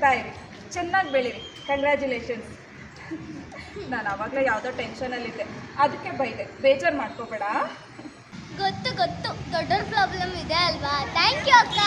ಬರ್ತಾ ಇರಿ. ಚೆನ್ನಾಗಿ ಬೆಳೀರಿ. ಕಂಗ್ರ್ಯಾಚುಲೇಷನ್ಸ್ ನಾನು ಅವಾಗಲೇ ಯಾವುದೋ ಟೆನ್ಷನಲ್ಲಿದ್ದೆ ಅದಕ್ಕೆ ಬೈದೆ. ಬೇಜಾರು ಮಾಡ್ಕೋಬೇಡ. ಗೊತ್ತು ಗೊತ್ತು. ದೊಡ್ಡ ಪ್ರಾಬ್ಲಮ್ ಇದೆ ಅಲ್ವಾ? ಥ್ಯಾಂಕ್ ಯು ಅಕ್ಕ.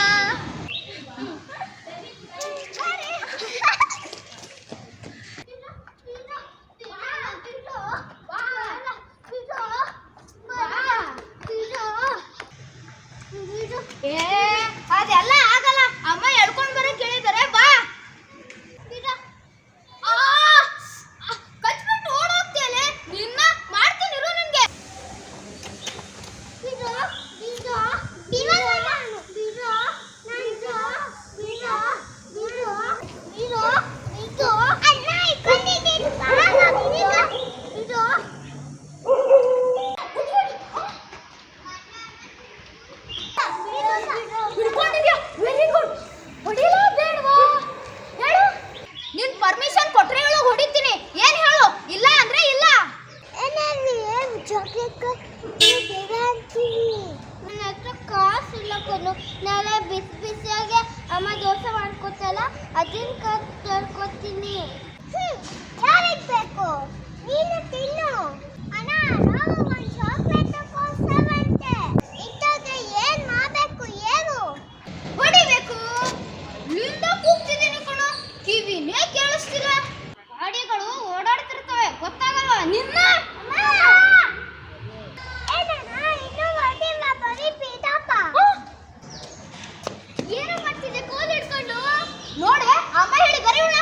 ಅಮ್ಮ ಹೇಳಿದರೆ ನಾ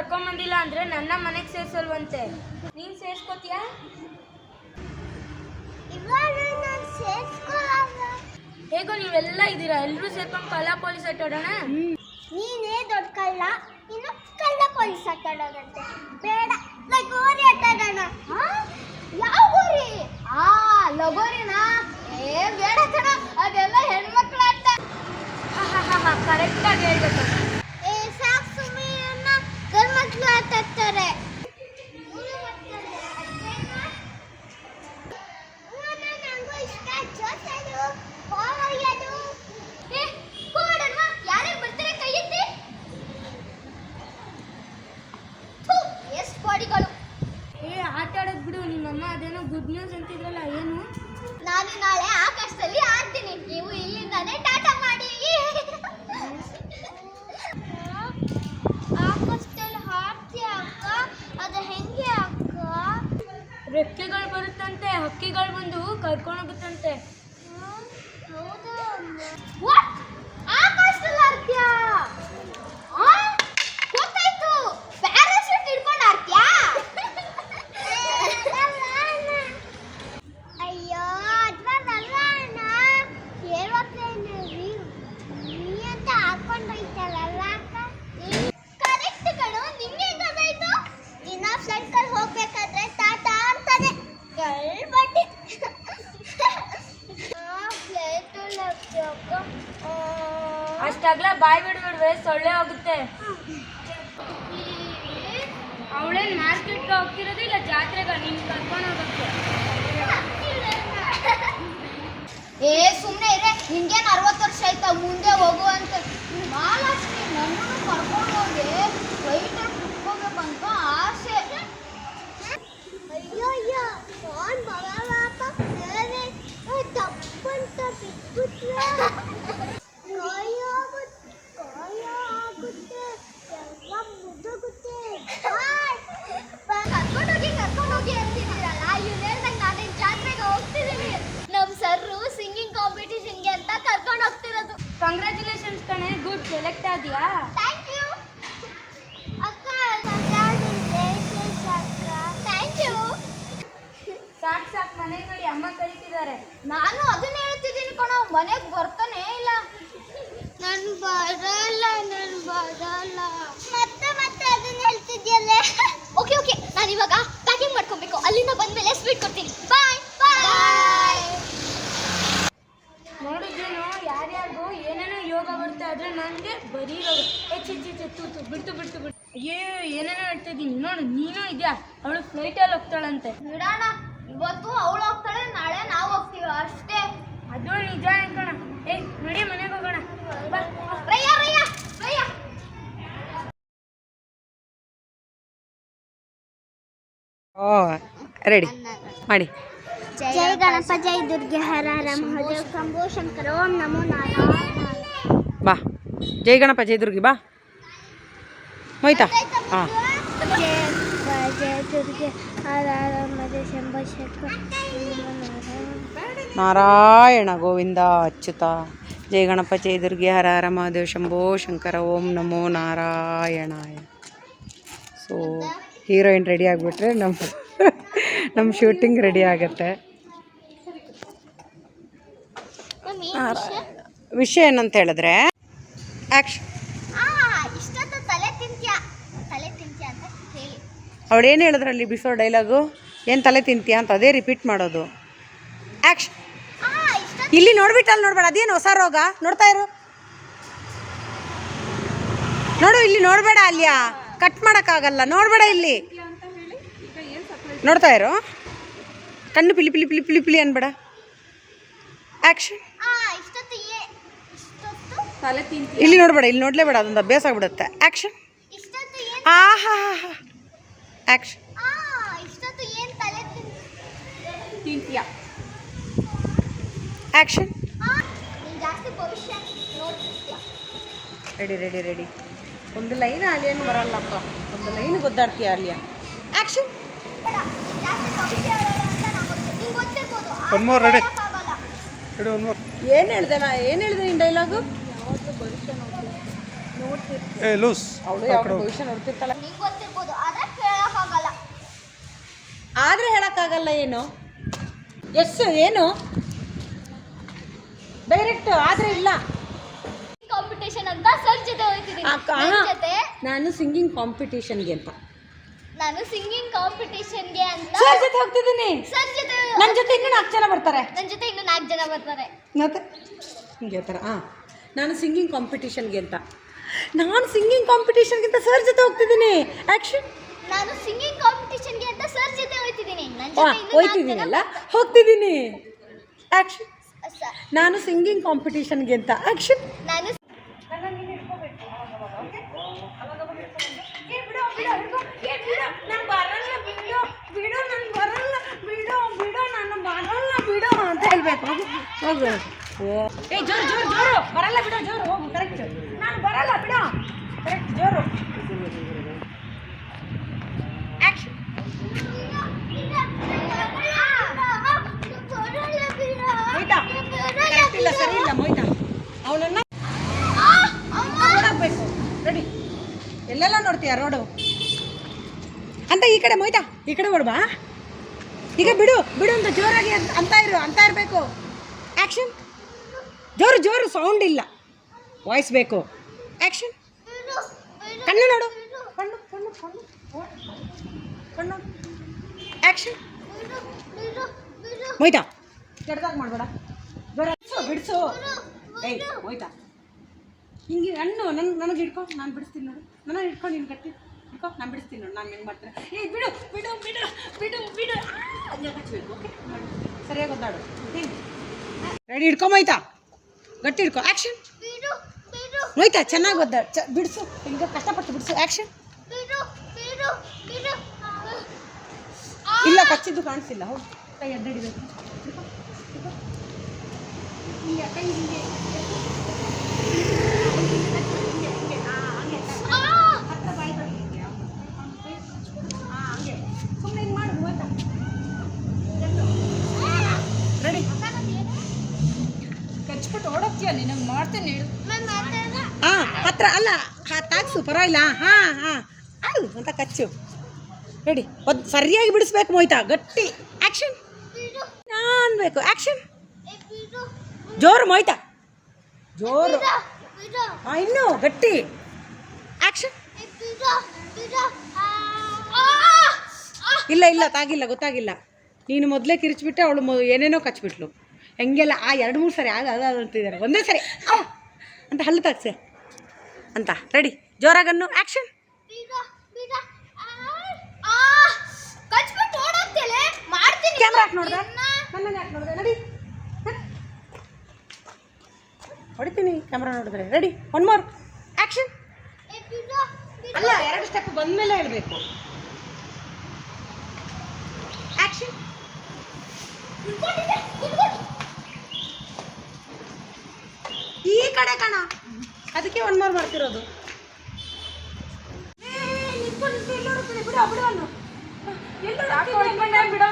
ಕರ್ಕೊಂಬಂದಿಲ್ಲ ಅಂದರೆ ನನ್ನ ಮನೆಗೆ ಸೇರಿಸಲ್ವಂತೆ. ನೀನು ಸೇರಿಸ್ಕೋತೀಯಾ? ಹೇಗೋ ನೀವೆಲ್ಲ ಇದ್ದೀರಾ? ಎಲ್ಲರೂ ಸೇರ್ಕೊಂಡು ಕಳ್ಳ ಪೊಲೀಸ್ ಆಟಾಡೋಣ ನೀನೇ ದೊಡ್ಡ ಕಳ್ಳ ಇನ್ನು ಕಳ್ಳ ಪೊಲೀಸ್ ಆಟಾಡೋದಂತೆ ಬೇಡ ಲಗೋರಿ ಆಟಾಡೋಣ ಯಾವ ಲಗೋರಿ ಆ ಲಗೋರಿನ? ಏ ಬೇಡ ಕಣ ಅದೆಲ್ಲ ಹೆಣ್ಮಕ್ಳು ಆಟ ಕರೆಕ್ಟಾಗಿ ಹೇಳ್ಬೇಕು ಮಾತಾಡ್ತಾರೆ ಸೊಳ್ಳೆ ಆಗುತ್ತೆ. ಅವಳೇನು ಮಾರ್ಕೆಟ್ಗೆ ಹೋಗ್ತಿರೋದು ಇಲ್ಲ ಜಾತ್ರೆಗೆ? ನಿನ್ ಕರ್ಕೊಂಡು ಏ ಸುಮ್ಮನೆ ಇರೆ ನಿನ್ಗೇನು ಅರವತ್ತು ವರ್ಷ ಆಯ್ತಾ ಮುಂದೆ ಹೋಗು ಅಂತ ಮಹಾಲಕ್ಷ್ಮಿ ನನ್ನನ್ನು ಕರ್ಕೊಂಡು ಹೋಗಿ ಫ್ಲೈಟಲ್ಲಿ ಕುತ್ಕೋಬೇಕಂತ ಆಸೆ ಅಯ್ಯೋ ಅಯ್ಯೋ ಫೋನ್ ಬರಲ್ಲಪ್ಪ ಬೇರೆ ತಪ್ಪಂತ ಬಿಟ್ಬಿಟ್ರೆ ಕಾಯಾಗುತ್ತೆ ಕಾಯಾಗುತ್ತೆ ಎಲ್ಲ ಮುದ್ದೋಗುತ್ತೆ ಕರ್ಕೊಂಡೋಗಿ ಕರ್ಕೊಂಡೋಗಿ ಅಂತಿದ್ದೀರಲ್ಲ ಇವ್ನು ಹೇಳ್ದಂಗೆ ನಾನೇನು ಜಾತ್ರೆಗೆ ಹೋಗ್ತಿದ್ದೀನಿ ನಮ್ಮ ಸರ್ರು ಸಿಂಗಿಂಗ್ ಕಾಂಪಿಟಿಷನ್ಗೆ ಅಂತ ಕರ್ಕೊಂಡು ಹೋಗ್ತಿರೋದು ಕಂಗ್ರ್ಯಾಚುಲೇಷನ್ಸ್ ಕಣೆ ಗುಡ್ ಸೆಲೆಕ್ಟ್ ಆದ್ಯಾ ಥ್ಯಾಂಕ್ ಯು ಅಕ್ಕ ಕಂಗ್ರಾಚುಲೇಷನ್ಸ್ ಅಕ್ಕ ಥ್ಯಾಂಕ್ ಯು ಸಾಕ್ ಸಾಕ್ ಮನೆಗೆ ನೋಡಿ ಅಮ್ಮ ಕರೀತಿದ್ದಾರೆ ನಾನು ಅದನ್ನ ಹೇಳ್ತಿದ್ದೀನಿ ಕಣೋ ಮನೆಗೆ ಬರ್ತಾನೆ ಇಲ್ಲ ನಾನು ಬರಲ್ಲ ನಾನು ಬರಲ್ಲ ಮತ್ತೆ ಮತ್ತೆ ಅದನ್ನ ಹೇಳ್ತಿದ್ಯಲ್ಲ ಓಕೆ ಓಕೆ ನಾನು ಇವಾಗ ಪ್ಯಾಕಿಂಗ್ ಮಾಡ್ಕೊಬೇಕು ಅಲ್ಲಿಂದ ಬಂದ್ಮೇಲೆ ಸ್ವೀಟ್ ಕೊಡ್ತೀನಿ ಬಾಯ್ ಬಾಯ್ ನೋಡಿದ್ರೇನು ಯಾರ್ಯಾರಿಗೂ ಏನೇನೋ ಯೋಗ ಬರುತ್ತೆ ಆದ್ರೆ ನನಗೆ ಬರೀ ರೋಗ ಹೆಚ್ಚು ಹೆಚ್ಚು ಹೆಚ್ಚು ತೂತು ಬಿಡ್ತು ಬಿಡ್ತು ಬಿಡ್ತು ಅಯ್ಯೋ ಏನೇನೋ ಹೇಳ್ತಾ ಇದ್ದೀನಿ ನೋಡು ನೀನು ಇದೆಯಾ? ಅವಳು ಫ್ಲೈಟಲ್ಲಿ ಹೋಗ್ತಾಳಂತೆ. ಬಿಡೋಣ ಇವತ್ತು ಅವಳು ಹೋಗ್ತಾಳೆ ನಾಳೆ ನಾವು ಹೋಗ್ತೀವಿ ಅಷ್ಟೇ. ಅದು ನಿಜ ಅನ್ಕೋಣ. ಏ ನಡಿ ಮನೆಗೆ ಹೋಗೋಣ. ರಯ್ಯ ರಯ್ಯ ರಯ್ಯ. ಓ ರೆಡಿ ಮಾಡಿ. ಜೈ ಗಣಪ ಜೈ ದುರ್ಗೆ ಹರ ಹರ ಮಹಾದೇವ್ ಶಂಭೋ. ಶಂಕರ ಓಂ ನಮೋ ನಾರಾಯಣ. ಬಾ. ಜೈ ಗಣಪ ಜೈ ದುರ್ಗಿ ಬಾ. ಹೋಯ್ತಾ? ಹಾಂ. ಜಯ ಜಯ ದುರ್ಗೆ ನಾರಾಯಣ ಗೋವಿಂದ ಅಚ್ಯುತ. ಜಯ ಗಣಪ ಜಯ ದುರ್ಗೆ ಹರ ಹರ ಮಹಾದೇವ್ ಶಂಭೋ ಶಂಕರ ಓಂ ನಮೋ ನಾರಾಯಣಾಯ. ಸೊ ಹೀರೋಯಿನ್ ರೆಡಿ ಆಗಿಬಿಟ್ರೆ ನಮ್ಮ ನಮ್ಮ ಶೂಟಿಂಗ್ ರೆಡಿ ಆಗುತ್ತೆ. ವಿಷಯ ಏನಂತ ಹೇಳಿದ್ರೆ ಆ್ಯಕ್ಷನ್ ಆ ಇಷ್ಟೊತ್ತು ತಲೆ ತಿಂತ್ಯಾ ತಲೆ ತಿಂತ್ಯಾ ಅಂತ ಹೇಳಿ ಅವಳು ಏನು ಹೇಳಿದ್ರಲ್ಲಿ ಬಿಫೋರ್ ಡೈಲಾಗು ಏನು ತಲೆ ತಿಂತೀಯ ಅಂತ ಅದೇ ರಿಪೀಟ್ ಮಾಡೋದು. ಆ್ಯಕ್ಷ ಇಲ್ಲಿ ನೋಡ್ಬಿಟ್ಟು ಅಲ್ಲಿ ನೋಡ್ಬೇಡ ಅದೇನು ಹೊಸ ರೋಗ? ನೋಡ್ತಾ ಇರು. ನೋಡು ಇಲ್ಲಿ ನೋಡಬೇಡ ಅಲ್ಲಿಯ? ಕಟ್ ಮಾಡೋಕ್ಕಾಗಲ್ಲ ನೋಡಬೇಡ ಇಲ್ಲಿ. ನೋಡ್ತಾ ಇರು. ಕಣ್ಣು ಪಿಲಿ ಪಿಲಿ ಪಿಲಿ ಪಿಲಿ ಪಿಲಿ ಅನ್ಬೇಡ. ಆ್ಯಕ್ಷನ್ ಇಲ್ಲಿ ನೋಡಬೇಡ ಇಲ್ಲಿ ನೋಡಲೇಬೇಡ ಅದೊಂದು ಅಭ್ಯಾಸ ಆಗ್ಬಿಡುತ್ತೆ. ಆ್ಯಕ್ಷನ್ ಆಹಾ ಹಾ ಹಾ ಆ್ಯಕ್ಷನ್ ಆ ಇಷ್ಟೊತ್ತು ಏನು ತಲೆ ತಿಂತೀಯ? ಆ್ಯಕ್ಷನ್ ಜಾಸ್ತಿ ಭವಿಷ್ಯ ರೆಡಿ ರೆಡಿ ರೆಡಿ ಒಂದು ಲೈನ್ ಅಲ್ಲಿಯೇನು ಬರಲ್ಲಪ್ಪ. ಒಂದು ಲೈನ್ ಗೊತ್ತಾಡ್ತೀಯ ಅಲ್ಲಿಯ ಆ್ಯಕ್ಷನ್ One more, ready? ಹೇಳಕ್ಕಾಗಲ್ಲ. ಏನು ಹೇಳ್ದೆ ನಾ ಏನು ಹೇಳಿದೆ ನಿನ್ನ ಡೈಲಾಗು ಏ ಲೂಸ್ ಅವಳು ಯಾವ ಭವಿಷ್ಯ ನೋಡ್ತಿರ್ತಾಳೆ? ನಿಂಗ್ ಗೊತ್ತಿರ್ಬೋದು. ಆದ್ರೆ ಆದರೆ ಹೇಳೋಕ್ಕಾಗಲ್ಲ ಏನು? ಎಸ್ ಏನು? ಡೈರೆಕ್ಟ್ ಆದರೆ ಇಲ್ಲ. ಕಾಂಪಿಟೇಷನ್ ಅಂತ ಸರ್ ಜೊತೆ ಹೋಗ್ತಿದ್ದೀನಿ. ಜೊತೆ. ನಾನು ಸಿಂಗಿಂಗ್ ಕಾಂಪಿಟೇಷನ್ಗೆ ಅಂತ. ನಾನು ಸಿಂಗಿಂಗ್ ಕಾಂಪಿಟೇಷನ್ಗೆ ಅಂತ. ಸರ್ ಜೊತೆ ಹೋಗ್ತಿದ್ದೀನಿ. ಸರ್ ಜೊತೆ ನನ್ನ ಜೊತೆ ಇನ್ನೂ ನಾಲ್ಕು ಜನ ಬರ್ತಾರೆ. ನನ್ನ ಜೊತೆ ಇನ್ನೂ ನಾಲ್ಕು ಜನ ಬರ್ತಾರೆ. ಮತ್ತೆ? ಹಿಂಗೆ ಥರ ಹಾಂ ನಾನು ಸಿಂಗಿಂಗ್ ಕಾಂಪಿಟೇಷನ್ಗೆ ಅಂತ. ನಾನು ಸಿಂಗಿಂಗ್ ಕಾಂಪಿಟೇಷನ್ಗಿಂತ ಸರ್ ಜೊತೆ ಹೋಗ್ತಿದ್ದೀನಿ. ಆ್ಯಕ್ಷನ್ ನಾನು ಸಿಂಗಿಂಗ್ ಕಾಂಪಿಟೇಷನ್ಗೆ ಅಂತ ಸರ್ ಜೊತೆ ಹೋಗ್ತಿದ್ದೀನಿ ನನ್ನ ಹಾಂ ಜೊತೆ ಇನ್ನು ನಾಲ್ಕು ಹೋಯ್ತಿದ್ದೀನಲ್ಲ ಹೋಗ್ತಿದ್ದೀನಿ. ಆ್ಯಕ್ಷನ್ ಜನ- ಸ- ನಾನು ಸಿಂಗಿಂಗ್ ಕಾಂಪಿಟೇಷನ್ಗೆ ಅಂತ. ಆ್ಯಕ್ಷನ್ ನಾನು ಅಂತ ಹೇಳ್ಬೇಕು ಹೋಗು ಏ ಜೋರು ಜೋರು ಜೋರು. ಬರಲ್ಲ ಬಿಡು ಜೋರು. ಹೋಗು ಕರೆಕ್ಟ್ ನಾನು ಬರಲ್ಲ ಬಿಡು. ಕರೆಕ್ಟ್ ಜೋರು ಆ್ಯಕ್ಷನ್ ಮೊಯ್ತಾ ಕರೆಕ್ಟ್ ಇಲ್ಲ ಸರಿ ಇಲ್ಲ ಮೊಯ್ತಾ ಅವನನ್ನ ನೋಡಬೇಕು ರೆಡಿ. ಎಲ್ಲೆಲ್ಲ ನೋಡ್ತೀಯ ರೋಡು? ಅಂತ ಈ ಕಡೆ ಮೊಯ್ತಾ ಈ ಕಡೆ ಓಡ್ಬಾ ಈಗ ಬಿಡು ಬಿಡು ಅಂತ ಜೋರಾಗಿ ಅಂತ ಇರು ಅಂತ ಇರಬೇಕು. ಆ್ಯಕ್ಷನ್ ಜೋರು ಜೋರು ಸೌಂಡ್ ಇಲ್ಲ. ವಾಯ್ಸ್ ಬೇಕು. ಆ್ಯಕ್ಷನ್ ಕಣ್ಣು ನೋಡು. ಕಣ್ಣು ಕಣ್ಣು ಕಣ್ಣು. ಕಣ್ಣು ಆ್ಯಕ್ಷನ್ ಮೊಯ್ತಾ ಕೆಡ್ದಾಗ ಮಾಡಬೇಡ. ಜೋರ ಬಿಡಿಸು ಏಯ್ ಹೋಯ್ತಾ? ಹಿಂಗೆ ಹಣ್ಣು ನನ್ಗೆ ನನಗೆ ಹಿಡ್ಕೊ ನಾನು ಬಿಡಿಸ್ತೀನಿ ನೋಡು. ನನಗೆ ಹಿಡ್ಕೊಂಡು ನೀನು ಗಟ್ಟಿ. ಹಿಡ್ಕೊ ನಾನು ಬಿಡಿಸ್ತೀನಿ ನೋಡು ನಾನು ಹೆಂಗೆ ಮಾಡ್ತೀನಿ. ಏ ಬಿಡು ಬಿಡು ಬಿಡು ಬಿಡು ಬಿಡು. ಹಚ್ಬೇಕು ಓಕೆ ಸರಿಯಾಗಿ ಒದ್ದಾಡು. ರೆಡಿ ಹಿಡ್ಕೊಂಬೈತಾ ಗಟ್ಟಿ ಹಿಡ್ಕೊ. ಆ್ಯಕ್ಷನ್ ಹೋಯ್ತಾ ಚೆನ್ನಾಗಿ ಒದ್ದಾಡು. ಚ ಬಿಡಿಸು. ಹಿಂಗೆ ಕಷ್ಟಪಟ್ಟು ಬಿಡಿಸು. ಆ್ಯಕ್ಷನ್ ಇಲ್ಲ ಕಚ್ಚಿದ್ದು ಕಾಣಿಸ್ತಿಲ್ಲ ಹೋಗಿ. ಕೈ ಎದ್ದಡಿಬೇಕು ಹಿಡ್ಕೊ, ಹಿಡ್ಕೊ. ಹಿಂಗೆ ಕೈ ಹಿಂಗೆ ಹತ್ರ ಬಾಯಿ ಕಡೆ ಹಿಂಗೆ. ಹಾ, ಹಂಗೆ ಸುಮ್ಮನೆ ಹಿಂಗೆ ಮಾಡು ಹೋಯ್ತಾ ರೆಡಿ ಕಚ್ಬಿಟ್ಟು ಓಡೋಗ್ತೀಯ ನಿನಗೆ ಮಾಡ್ತೇನೆ ಹಾ, ಹತ್ರ ಅಲ್ಲ ತಾಕ್ಸು ಪರವಾಗಿಲ್ಲ. ಹಾ ಹಾ. ಅದು ಅಂತ ಕಚ್ಚು. ರೆಡಿ ಒದ್ ಸರಿಯಾಗಿ ಬಿಡಿಸ್ಬೇಕು ಮೋಯ್ತಾ ಗಟ್ಟಿ. ಆ್ಯಕ್ಷನ್ ಬೇಕು ಆ್ಯಕ್ಷನ್ ಜೋರು ಮೋಯ್ತಾ. ಜೋರು. ಹಾಂ ಇನ್ನೂ ಗಟ್ಟಿ. ಆ್ಯಕ್ಷನ್ ಇಲ್ಲ ಇಲ್ಲ ತಾಗಿಲ್ಲ ಗೊತ್ತಾಗಿಲ್ಲ. ನೀನು ಮೊದಲೇ ಕಿರಿಚ್ಬಿಟ್ಟೆ ಅವಳು ಮೊ ಏನೇನೋ ಕಚ್ಬಿಟ್ಲು. ಹೆಂಗೆಲ್ಲ ಆ ಎರಡು ಮೂರು ಸರಿ ಆಗ ಅದ ಅಂತಿದ್ದಾರೆ. ಒಂದೇ ಸರಿ. ಅಂತ ಹಲ್ಲು ತಾಗ್ಸೆ. ಅಂತ ರೆಡಿ ಜೋರಾಗನ್ನು ಆ್ಯಕ್ಷನ್ ಕ್ಯಾಮ್ರಾ ಹಾಕಿ ನೋಡ್ದೆ? ನನ್ನನ್ನು ನೋಡಿದೆ? ನಡಿ ಹ? ಹೊಡಿತೀನಿ ಕ್ಯಾಮ್ರಾ ನೋಡಿದ್ರೆ. Ready one more action. ಅಲ್ಲ ಎರಡು ಸ್ಟೆಪ್ ಬಂದಮೇಲೆ ಹೇಳಬೇಕು. ಆ್ಯಕ್ಷನ್ ಈ ಕಡೆ ಕಣ. ಅದಕ್ಕೆ ಒನ್ ಮೋರ್ ಮಾಡ್ತಿರೋದು. ಯಾಕೋ ಹಿಡ್ಕೊಂಡೆ ಬಿಡೋ?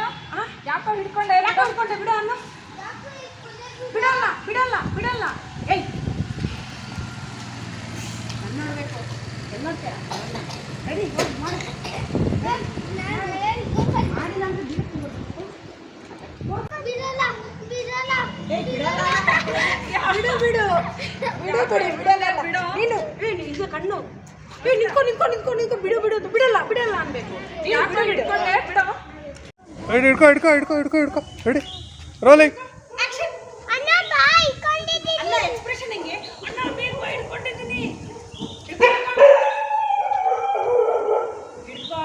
ಯಾಕೋ ಹಿಡ್ಕೊಂಡೆ ಯಾಕೆ ಅನ್ಕೊಂಡೆ ಬಿಡು ಅನ್ನ. ಬಿಡಲ್ಲ ಬಿಡಲ್ಲ ಬಿಡಲ್ಲ ಏಯ್ ನನ್ನ ನೋಡ್ಬೇಕು ಎಲ್ಲ ರೆಡಿ ಮಾಡಿ. ಹೇಳಿದ್ದು ಕಣ್- ಮಾಡಿಲ್ಲ ಅಂದ್ರೆ ಬೀಳ್ತೀನಿ ಬಿಡು. ಬಿಡು. ಬಿಡು ಬಿಡು, ಬಿಡಲ್ಲ. ಬಿಡು ನೀನು ಇದು ಕಣ್ಣು. ಏ, ನಿಂತ್ಕೊ ನಿಂತ್ಕೊ ನಿಂತ್ಕೊ ನಿಂತ್ಕೊ. ಬಿಡು ಬಿಡು, ಬಿಡಲ್ಲ ಬಿಡಲ್ಲ ಅನ್ಬೇಕು. ಬಿಡು? ಹಿಡ್ಕೊ ಹಿಡ್ಕೊ ಹಿಡ್ಕೊ ಹಿಡ್ಕೊ. ಹಿಡ್ಕೊ ರೆಡಿ ರೋಲಿಂಗ್ ಅಣ್ಣ ಬಾ ಇಟ್ಕೊಂಡಿದ್ದೀನಿ ಅಲ್ಲ ಎಕ್ಸ್ಪ್ರೆಷನ್ ಹೆಂಗೆ ಅಣ್ಣ ಬೇಗ ಬಾ, ಹಿಡ್ಕೊಂಡಿದ್ದೀನಿ ಹಿಡ್ಕೊ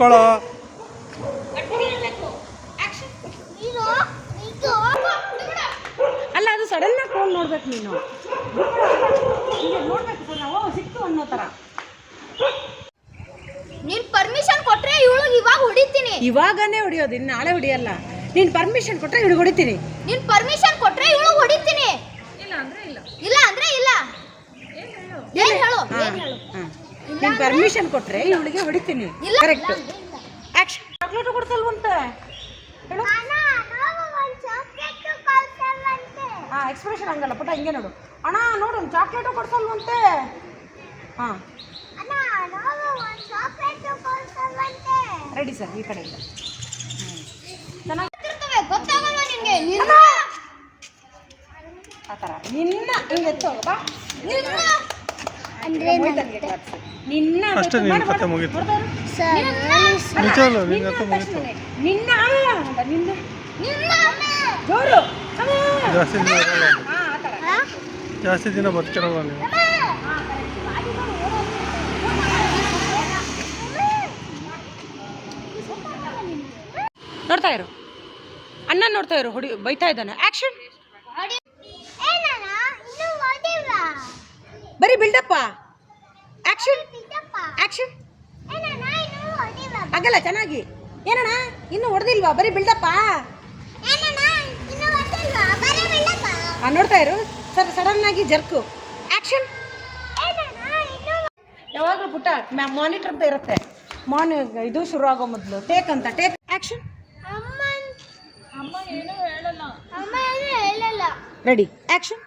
ಬಿಡು. ಅಲ್ಲ ಅದು ಸಡನ್ ಆಗಿ ಫೋನ್ ನೋಡ್ಬೇಕು ನೀನು. ಹಿಂಗೆ ನೋಡ್ಬೇಕು ನಾವು ಸಿಕ್ತು ಅನ್ನೋ ತರ. ನೀನ್ ಪರ್ಮಿಷನ್ ಕೊಟ್ರೆ ಇವಳಿಗೆ ಇವಾಗ ಹೊಡಿತೀನಿ. ಇವಾಗನೇ ಹೊಡಿಯೋದು ಇನ್ನು ನಾಳೆ ಹೊಡಿಯಲ್ಲ. ನೀನ್ ಪರ್ಮಿಷನ್ ಕೊಟ್ಟರೆ ಹಿಡಿದು ಹೊಡಿತೀನಿ. ನೀನ್ ಪರ್ಮಿಷನ್ ಕೊಟ್ರೆ ಇವಳಿಗೆ ಹೊಡಿತೀನಿ ಇಲ್ಲ ಅಂದ್ರೆ ಇಲ್ಲ ಇಲ್ಲ ಅಂದ್ರೆ ಇಲ್ಲ ಏನ್ ಹೇಳು ಏನ್ ಹೇಳು ಹಾಂ ಏನ್ ಹೇಳು ಹಾಂ ನೀನು ಪರ್ಮಿಷನ್ ಕೊಟ್ಟರೆ ಇವಳಿಗೆ ಹೊಡಿತೀನಿ. ಕರೆಕ್ಟ್ ಆಕ್ಷನ್ ಚಾಕ್ಲೇಟ್ ಕೊಡ್ಸಲ್ವಂತೆ? ಹೇಳು. ಹಾಂ ಎಕ್ಸ್ಪ್ರೆಷನ್ ಹಂಗಲ್ಲ ಪುಟ ಹಿಂಗೆ ನೋಡು. ಅಣ್ಣ ನೋಡು ಒಂದು ಚಾಕ್ಲೇಟು ಕೊಡ್ಸಲ್ವಂತೆ? ಹಾಂ. ರೆಡಿ ಸರ್ ಈ ಕಡೆಯಿಂದ ಆ ಥರ. ನಿನ್ನ. ಹಿಂಗೆ ಎತ್ತು ಬಾ ನಿನ್ನ. ಈಗ ನಿನ್ನ ಅಷ್ಟೇ ನಿನ್ನ ಮಾಡು, ಮುಗೀತು. ನಿಜವಲ್ಲ ನಿನ್ನ ನಿನ್ನ ಮುಗೀತು. ನಿನ್ನ ನಿನ್ನ ನಿನ್ನ ಜೋರು ಜಾಸ್ತಿ ದಿನ. ಜಾಸ್ತಿ ಬದುಕಿರಲ್ಲ ನೀವು. ನೋಡ್ತಾ ಇರು. ಅಣ್ಣ ನೋಡ್ತಾ ಇರು ಹೊಡಿ ಬೈತಾ ಇದ್ದಾನೆ. ಆಕ್ಷನ್ ಬರೀ ಬಿಲ್ಡಪ್ಪ ಆಕ್ಷನ್ ಆಕ್ಷನ್ ಆಗಲ್ಲ ಚೆನ್ನಾಗಿ. ಏನಣ್ಣ ಇನ್ನು ಹೊಡೆದಿಲ್ವಾ? ಬರೀ ಬಿಲ್ಡಪ್ಪ ನೋಡ್ತಾ ಇರು. ಸರ್ ಸಡನ್ ಆಗಿ ಜರ್ಕು. ಆಕ್ಷನ್ ಯಾವಾಗಲೂ ಪುಟ್ಟ ಮಾನಿಟರ್ ಅಂತ ಇರುತ್ತೆ. ಮಾನಿ ಇದು ಶುರು ಆಗೋ ಮೊದಲು. ಟೇಕ್ ಅಂತ ಟೇಕ್ ಆಕ್ಷನ್ ಅಮ್ಮ ಏನೂ ಹೇಳಲ್ಲ. ಅಮ್ಮ ಏನು ಹೇಳಲ್ಲ. ರೆಡಿ ಆಕ್ಷನ್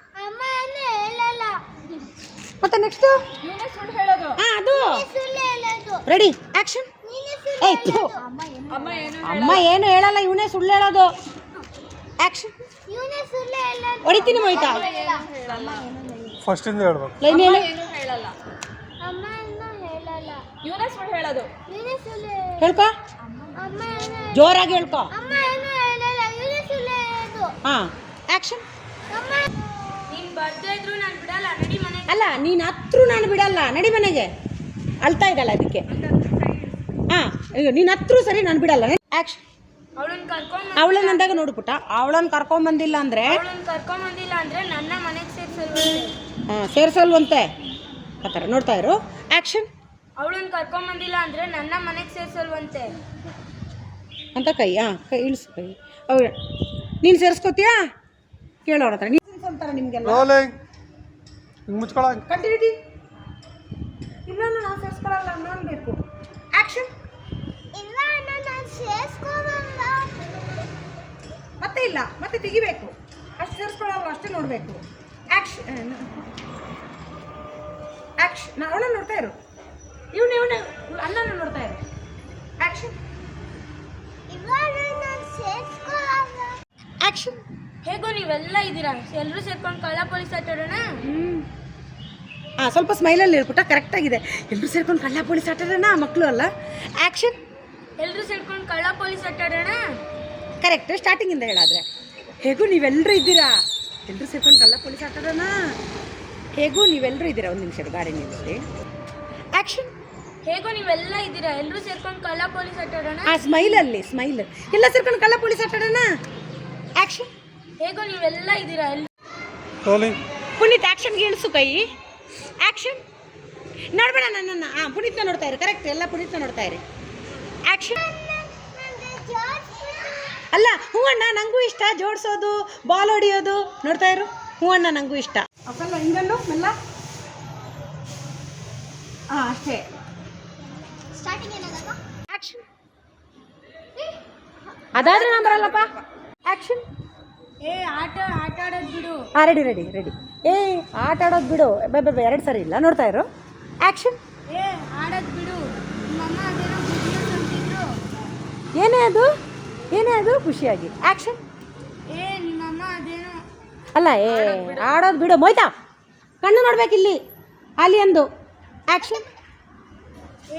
ಮತ್ತೆ ನೆಕ್ಸ್ಟ್ ಅದು. Ready action. ಅಮ್ಮ ಏನು ಅಮ್ಮ ಏನು ಹೇಳಲ್ಲ ಇವನೇ ಸುಳ್ಳು ಹೇಳೋದು. ಆಕ್ಷನ್ ಹೊಡಿತೀನಿ ಮೊಯ್ತಾ ಫಸ್ಟ್ ಹೇಳ್ಬೇಕು. ಲೈನ್ ಹೇಳು. ಏನು ಹೇಳಲ್ಲ. ಅಮ್ಮ ಹೇಳಲ್ಲ. ಇವನೇ ಸುಳ್ಳು ಹೇಳೋದು. ನೀನೇ ಸುಳ್ಳು ಹೇಳು. ಹೇಳ್ಕೊ. ಅಮ್ಮ ಜೋರಾಗಿ ಹೇಳ್ಕೊ. ಅಮ್ಮ ಏನು ಹೇಳಲ್ಲ. ಇವನೇ ಸುಳ್ಳು ಹೇಳೋದು. ಹಾ. ಆಕ್ಷನ್ ಅಮ್ಮ ಅಲ್ಲ ನೀನು ಹತ್ರೂ ನಾನು ಬಿಡಲ್ಲ ನಡಿ ಮನೆಗೆ. ಅಳ್ತಾ ಇದ್ದಾಳೆ ಅದಕ್ಕೆ. ಹಾಂ ನೀನು ಹತ್ರೂ ಸರಿ ನಾನು ಬಿಡಲ್ಲ. ಆ್ಯಕ್ಷನ್ ಅವಳನ್ನ ಅಂದಾಗ ನೋಡ್ಬಿಟ್ಟ. ಅವಳನ್ನ ಕರ್ಕೊಂಬಂದಿಲ್ಲ ಅಂದರೆ? ಅವಳನ್ನ ಕರ್ಕೊಂಡ್ ಬಂದಿಲ್ಲ ಅಂದ್ರೆ ನನ್ನ ಮನೆಗೆ ಸೇರ್ಸಲ್ವಂತೆ ಹಾಂ ಸೇರಿಸಲ್ವಂತೆ. ಆ ಥರ ನೋಡ್ತಾ ಇರು. ಆ್ಯಕ್ಷನ್ ಅವಳನ್ನ ಕರ್ಕೊಂಡ್ ಬಂದಿಲ್ಲ ಅಂದ್ರೆ ನನ್ನ ಮನೆಗೆ ಸೇರ್ಸಲ್ವಂತೆ. ಅಂತ ಕೈ ಹಾಂ ಕೈ ಇಳಿಸು ಕೈ. ನೀನ್ ನೀನು ಸೇರಿಸ್ಕೋತೀಯಾ? ಕೇಳೋಣ ಹತ್ರ. ಅಂತಾರೆ ನಿಮಗೆಲ್ಲ? ರೋಲಿಂಗ್ ಹಿಂಗೆ ಮುಚ್ಕೊಳ ಕಂಟಿನ್ಯೂಟಿ ಇಲ್ಲ ನಾನು ಸೇರಿಸ್ಕೊಳ್ಳಲ್ಲ ನಾನು ಬೇಕು. ಆ್ಯಕ್ಷನ್ ಇಲ್ಲ ನಾನು ಸೇರ್ಸ್ಕೊಬಲ್ಲ ಮತ್ತೆ ಇಲ್ಲ ಮತ್ತೆ ತೆಗಿಬೇಕು. ಅಷ್ಟು ಸೇರಿಸ್ಕೊಳ್ಳಲ್ಲ ಅಷ್ಟೇ ನೋಡಬೇಕು. ಆ್ಯಕ್ಷನ್ ಆ್ಯಕ್ಷನ್ ಅವಳ ನೋಡ್ತಾ ಇರು. ಇವನು ಇವನು ಅಣ್ಣನ ನೋಡ್ತಾ ಇರು. ಆ್ಯಕ್ಷನ್ ಆ್ಯಕ್ಷನ್ ಹೇಗೋ ನೀವೆಲ್ಲ ಇದ್ದೀರಾ? ಎಲ್ಲರೂ ಸೇರ್ಕೊಂಡು ಕಳ್ಳ ಪೊಲೀಸ್ ಆಟ ಆಡೋಣ? ಹಾಂ ಸ್ವಲ್ಪ ಸ್ಮೈಲಲ್ಲಿ ಕರೆಕ್ಟ್ ಕರೆಕ್ಟಾಗಿದೆ ಎಲ್ಲರೂ ಸೇರ್ಕೊಂಡು ಕಳ್ಳ ಪೊಲೀಸ್ ಆಟಾಡೋಣ ಮಕ್ಕಳು ಅಲ್ಲ? ಆ್ಯಕ್ಷನ್ ಎಲ್ಲರೂ ಸೇರ್ಕೊಂಡು ಕಳ್ಳ ಪೊಲೀಸ್ ಆಟ ಆಡೋಣ? ಕರೆಕ್ಟ್ ಸ್ಟಾರ್ಟಿಂಗಿಂದ ಹೇಳಾದ್ರೆ. ಹೇಗೂ ನೀವೆಲ್ಲರೂ ಇದ್ದೀರಾ? ಎಲ್ಲರೂ ಸೇರ್ಕೊಂಡು ಕಳ್ಳ ಪೊಲೀಸ್ ಆಟಾಡೋಣ ಹೇಗೂ ನೀವೆಲ್ಲರೂ ಇದ್ದೀರಾ? ಒಂದು ನಿಮಿಷ ಗಾಡಿ ನಿಲ್ಲಿಸಿ ಆ್ಯಕ್ಷನ್ ಹೇಗೋ ನೀವೆಲ್ಲ ಇದ್ದೀರಾ? ಎಲ್ಲರೂ ಸೇರ್ಕೊಂಡು ಕಳ್ಳ ಪೊಲೀಸ್ ಆಟ ಆಡೋಣ? ಆ ಸ್ಮೈಲಲ್ಲಿ ಸ್ಮೈಲ್. ಎಲ್ಲ ಸೇರ್ಕೊಂಡು ಕಳ್ಳ ಪೊಲೀಸ್ ಆಟಾಡೋಣ ಆ್ಯಕ್ಷನ್ ಹೇಗೋ ನೀವೆಲ್ಲ ಇದ್ದೀರಾ ಎಲ್ಲಿ ರೋಲಿಂಗ್ ಪುನೀತ್ ಆಕ್ಷನ್ ಇಳಿಸು ಕೈ. ಆ್ಯಕ್ಷನ್ ನೋಡ್ಬೇಡ ನನ್ನನ್ನು. ಹಾಂ ಪುನೀತ್ ನೋಡ್ತಾ ಇರಿ. ಕರೆಕ್ಟ್ ಎಲ್ಲ ಪುನೀತ್ ನೋಡ್ತಾ ಇರಿ. ಆ್ಯಕ್ಷನ್ ಅಲ್ಲ ಹ್ಞೂ ಅಣ್ಣ ನನಗೂ ಇಷ್ಟ. ಜೋಡಿಸೋದು ಬಾಲ್ ಹೊಡಿಯೋದು. ನೋಡ್ತಾ ಇರು. ಹ್ಞೂ ಅಣ್ಣ ನನಗೂ ಇಷ್ಟ. ಅಪ್ಪಲ್ಲ ಹಿಂಗಲ್ಲು? ಮೆಲ್ಲ? ಹಾಂ ಅಷ್ಟೇ. ಸ್ಟಾರ್ಟಿಂಗ್ ಆ್ಯಕ್ಷನ್ ಅದಾದ್ರೆ ನಾನು ಬರಲ್ಲಪ್ಪ. ಆ್ಯಕ್ಷನ್ ಹಾಂ ರೆಡಿ ರೆಡಿ ರೆಡಿ ಏ ಆಟ ಆಡೋದು ಬಿಡು. ಬೇ ಬೇ ಎರಡು ಸರಿ ಇಲ್ಲ. ನೋಡ್ತಾ ಇರು. ಆ್ಯಕ್ಷನ್ ಏನೇ ಅದು? ಏನೇ ಅದು? ಖುಷಿಯಾಗಿ. ಆ್ಯಕ್ಷನ್ ಏ ನಿಮ್ಮಮ್ಮ ಅದೇನೋ ಅಲ್ಲ ಏ ಆಡೋದು ಬಿಡು. ಮೊಯ್ತಾ ಕಣ್ಣು ನೋಡ್ಬೇಕಿಲ್ಲಿ. ಅಲ್ಲಿ ಅಂದು. ಆ್ಯಕ್ಷನ್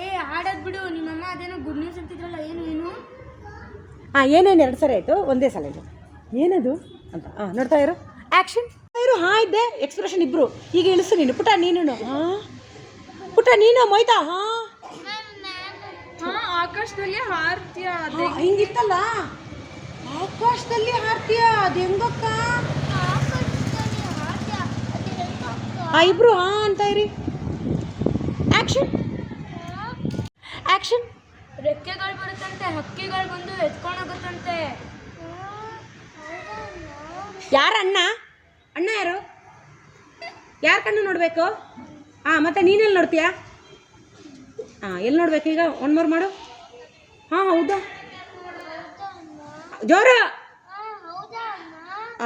ಏ ಆಡೋದು ಬಿಡು. ನಿಮ್ಮಮ್ಮ ಅದೇನೋ ಗುಡ್ ನ್ಯೂಸ್ ಅಂತಿದ್ರಲ್ಲ ಏನು ಏನು? ಹಾಂ ಏನೇನು ಎರಡು ಸರಿ ಆಯಿತು? ಒಂದೇ ಸಲ ಇದು. ಏನದು? ಅಂತ. ಹಾಂ ನೋಡ್ತಾ ಇರು. ಆ್ಯಕ್ಷನ್ ಇರು. ಹಾಂ ಇದ್ದೆ. ಎಕ್ಸ್ಪ್ರೆಷನ್ ಇಬ್ಬರು ಈಗ ಇಳಿಸು ನೀನು. ಪುಟ ನೀನು ಹಾಂ? ಪುಟ ನೀನು ಮೊಯ್ತಾ ಹಾಂ? ಹಾ ಆಕಾಶದಲ್ಲಿ ಹಾರ್ತೀಯ ಹಿಂಗಿತ್ತಲ್ಲ? ಆಕಾಶದಲ್ಲಿ ಹಾರ್ತೀಯ. ಅದು ಹೆಂಗಕ್ಕ? ಹಾಂ ಇಬ್ರು ಹಾಂ ಅಂತ ಇರಿ. ಆ್ಯಕ್ಷನ್ ಆ್ಯಕ್ಷನ್ ರೆಕ್ಕೆಗಳು ಬರುತ್ತಂತೆ. ಹಕ್ಕಿಗಳು ಬಂದು ಎತ್ಕೊಂಡು ಹೋಗುತ್ತಂತೆ ಯಾರ ಅಣ್ಣ? ಅಣ್ಣ ಯಾರು? ಯಾರ ಕಣ್ಣು ನೋಡಬೇಕು? ಹಾಂ ಮತ್ತೆ ನೀನೆಲ್ಲಿ ನೋಡ್ತೀಯಾ? ಹಾಂ ಎಲ್ಲಿ ನೋಡ್ಬೇಕು ಈಗ? ಒನ್ ಮೋರ್ ಮಾಡು. ಹಾಂ ಹೌದಾ ಜೋರು.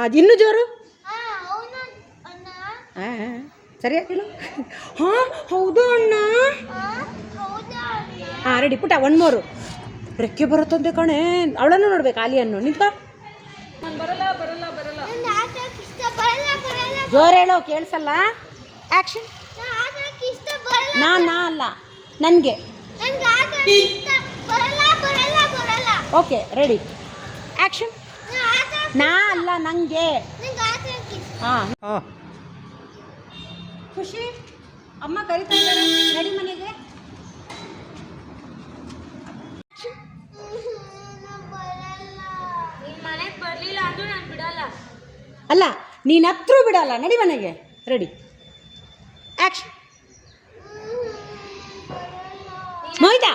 ಅದು ಇನ್ನೂ ಜೋರು? ಹಾಂ ಸರಿ ಹೇಳು. ಹಾಂ, ಹೌದು ಅಣ್ಣ. ಹಾಂ ರೆಡಿ ಪುಟ ಒನ್ ಮೂರು ರೆಕ್ಕೆ ಬರುತ್ತಂತೆ ಕಣೆ. ಅವಳನ್ನು ನೋಡ್ಬೇಕು, ಆಲಿಯನ್ನು. ನಿಂತ ಬರಲ್ಲ ಬರಲ್ಲ ಬರಲ್ಲ ನಂಗೆ ಆಟಕ್ಕೆ ಇಷ್ಟ ಬರಲ್ಲ ಬರಲ್ಲ ಜೋರು ಹೇಳೋ ಕೇಳಿಸಲ್ಲ? ಆ್ಯಕ್ಷನ್ ನಾನು ಇಷ್ಟ ಬರಲ್ಲ ನಾ ನಾ ಅಲ್ಲ ನನಗೆ. ನಂಗೆ ಆಟಕ್ಕೆ ಬರಲ್ಲ ಬರಲ್ಲ ಬರಲ್ಲ ಓಕೆ ರೆಡಿ ಆ್ಯಕ್ಷನ್ ನಾ ಅಲ್ಲ ನನಗೆ ಹಾಂ. ಹಾಂ. ಖುಷಿ? ಅಮ್ಮ ಕರಿತಾ ಇದ್ದಾರೆ. ರೆಡಿ ಮನೆಗೆ. ನಾನು ಬರಲ್ಲ ನಿನ್ನ ಮನೆಗೆ ಬರಲಿಲ್ಲ ಅಂದ್ರೂ ನಾನು ಬಿಡಲ್ಲ. ಅಲ್ಲ ನೀನು ಹತ್ರೂ ಬಿಡಲ್ಲ ನಡಿ ಮನೆಗೆ. ರೆಡಿ ಆ್ಯಕ್ಷನ್ ಮೊಯ್ತಾ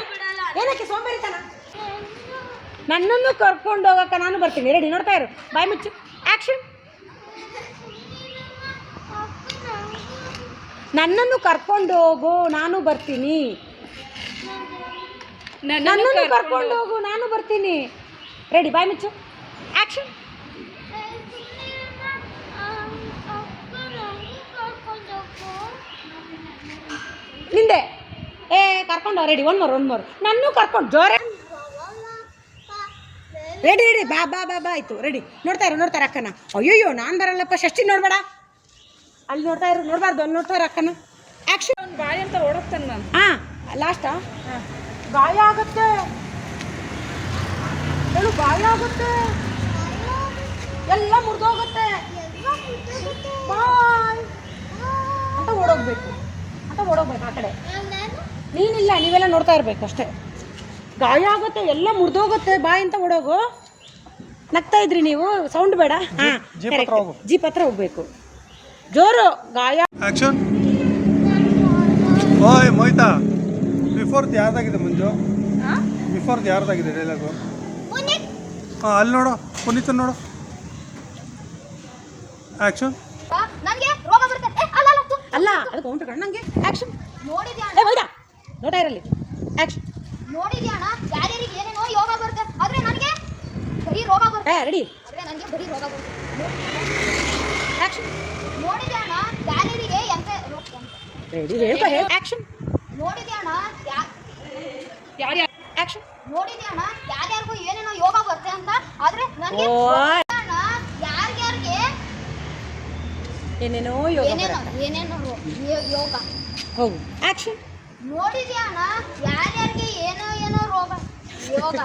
ಏನಕ್ಕೆ ಸೋಂಬೇರಿತನ ನನ್ನನ್ನು ಕರ್ಕೊಂಡು ಹೋಗಕ್ಕೆ ನಾನು ಬರ್ತೀನಿ. ರೆಡಿ ನೋಡ್ತಾ ಇರು. ಬಾಯ್ ಮುಚ್ಚು. ಆ್ಯಕ್ಷನ್ ನನ್ನನ್ನು ಕರ್ಕೊಂಡು ಹೋಗು ನಾನು ಬರ್ತೀನಿ. ನನ್ನನ್ನು ಕರ್ಕೊಂಡು ಹೋಗು ನಾನು ಬರ್ತೀನಿ. ರೆಡಿ ಬಾಯ್ ಮುಚ್ಚು. ಆ್ಯಕ್ಷನ್ ನಿಂದೆ. ಏ ಕರ್ಕೊಂಡು ready one more one more ನನ್ನೂ ಕರ್ಕೊಂಡು ಜೋರೆ. ರೆಡಿ ರೆಡಿ ಬಾ ಬಾ ಬಾ ಬಾ ಆಯ್ತು ರೆಡಿ ನೋಡ್ತಾ ಇರು ನೋಡ್ತಾರೆ ಅಕ್ಕನ. ಅಯ್ಯಯ್ಯೋ ನಾನು ಬರಲ್ಲಪ್ಪ ಷಷ್ಠಿ ನೋಡ್ಬೇಡ. ಅಲ್ಲಿ ನೋಡ್ತಾ ಇರು ನೋಡಬಾರ್ದು ಅಲ್ಲಿ ನೋಡ್ತಾ ಇರು ಅಕ್ಕನ. ಆ್ಯಕ್ಷನ್ ಅವ್ನು ಅಂತ ಓಡೋಗ್ತಾನೆ ನಾನು. ಹಾಂ ಲಾಸ್ಟಾ ಗಾಯ ಆಗುತ್ತೆ. ಹೇಳು ಗಾಯ ಆಗುತ್ತೆ. ಎಲ್ಲ ಮುರಿದೋಗುತ್ತೆ. ಬಾಯ್ ಅಂತ ಓಡೋಗ್ಬೇಕು. ಅಂತ ಓಡೋಗ್ಬೇಕು ಆ ಕಡೆ. ನಾನು ನೀನಿಲ್ಲ ನೀವೆಲ್ಲ ನೋಡ್ತಾ ಇರ್ಬೇಕು ಅಷ್ಟೇ. ಗಾಯ ಆಗುತ್ತೆ ಎಲ್ಲ ಮುರಿದೋಗುತ್ತೆ ಬಾಯಿ ಅಂತ ಓಡೋಗು. ನಗ್ತಾ ಇದ್ರಿ ನೀವು ಸೌಂಡ್ ಬೇಡ. ಹಾಂ ಜೀಪ್ ಹತ್ರ ಹೋಗು. ಜೀಪ್ ಹತ್ರ ಹೋಗ್ಬೇಕು. ಜೋರು ಗಾಯ. ಆಕ್ಷನ್ ಓಯ್ ಮೊಯ್ತಾ ಬಿಫೋರ್ದು ಯಾರ್ದಾಗಿದೆ ಮಂಜು? ಬಿಫೋರ್ದು ಯಾರ್ದಾಗಿದೆ ಡೈಲಾಗು ಪುನೀತ್ ಹಾಂ ಅಲ್ಲಿ ನೋಡು ಪುನೀತನ್ ನೋಡು. ಆಕ್ಷನ್ ನನಗೆ ರೋಗ ಅಲ್ಲ ಅದು ಕೌಂಟರ್ ಕಣ್ಣಂಗೆ ಆ್ಯಕ್ಷನ್ ನೋಡಿದ್ಯಾ ಏ ಹೋಯ್ತಾ? ನೋಡ್ತಾ ಇರಲಿ. ಆಕ್ಷನ್ ನೋಡಿದ್ಯಾ ಅಣ್ಣ? ಯಾರ್ಯಾರಿಗೆ ಏನೇನೋ ಯೋಗ ಬರುತ್ತೆ. ಆದ್ರೆ ನನಗೆ ಬರೀ ರೋಗ ಬರುತ್ತೆ. ಏ ರೆಡಿ ಆದ್ರೆ ನನಗೆ ಬರೀ ರೋಗ ಬರುತ್ತೆ. ಆಕ್ಷನ್ ನೋಡಿದ್ಯಾ ಅಣ್ಣ? ಯಾರ್ಯಾರಿಗೆ ಎಂತ ರೆಡಿ ಹೇಳ್ಕೊ ಹೇಳಿ. ಆ್ಯಕ್ಷನ್ ನೋಡಿದ್ಯಾ ಅಣ್ಣ? ಯಾರ್ಯಾರು? ಆಕ್ಷನ್ ನೋಡಿದ್ಯಾ ಅಣ್ಣ? ಯಾರ್ಯಾರಿಗೂ ಏನೇನೋ ಯೋಗ ಬರುತ್ತೆ ಅಂತ? ಆದ್ರೆ ನನಗೆ ಓ ಅಣ್ಣ ಯಾರ್ಯಾರಿಗೆ ಏನೇನೋ ಯೋಗ ಏನೇನೋ ಯೋಗ. ಹೋಗು. ಆಕ್ಷನ್ ನೋಡಿದ್ಯಾ ಅಣ್ಣ ಯಾರ್ಯಾರಿಗೆ ಏನೋ ಏನೋ ರೋಗ ಯೋಗ.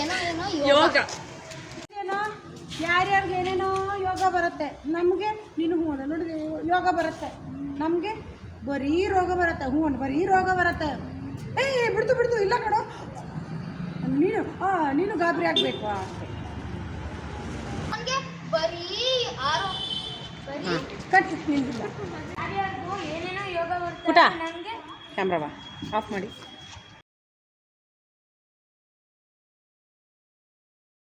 ಏನೋ ಏನೋ ಯೋಗ. ಏನೋ ಯಾರ್ಯಾರಿಗೆ ಏನೇನೋ ಯೋಗ ಬರುತ್ತೆ ನಮಗೆ ನೀನು ಹ್ಞೂ ನೋಡಿದ್ರೆ ನೋಡಿ ಯೋಗ ಬರುತ್ತೆ. ನಮಗೆ ಬರೀ ರೋಗ ಬರುತ್ತೆ ಹ್ಞೂ ಬರೀ ರೋಗ ಬರುತ್ತೆ. ಏ ಬಿಡ್ತು ಬಿಡ್ತು ಇಲ್ಲ ಕಣೋ ನೀನು ಹಾಂ ನೀನು ಗಾಬರಿ ಆಗಬೇಕು. ಬರೀ ಆರೋ ಬರೀ ಕಟ್ ನಿಂದಿಲ್ಲ. ಏನೇನೋ ಯೋಗ. ಬರುತ್ತೆ ನನಗೆ? ಕ್ಯಾಮ್ರಾವ ಆಫ್ ಮಾಡಿ.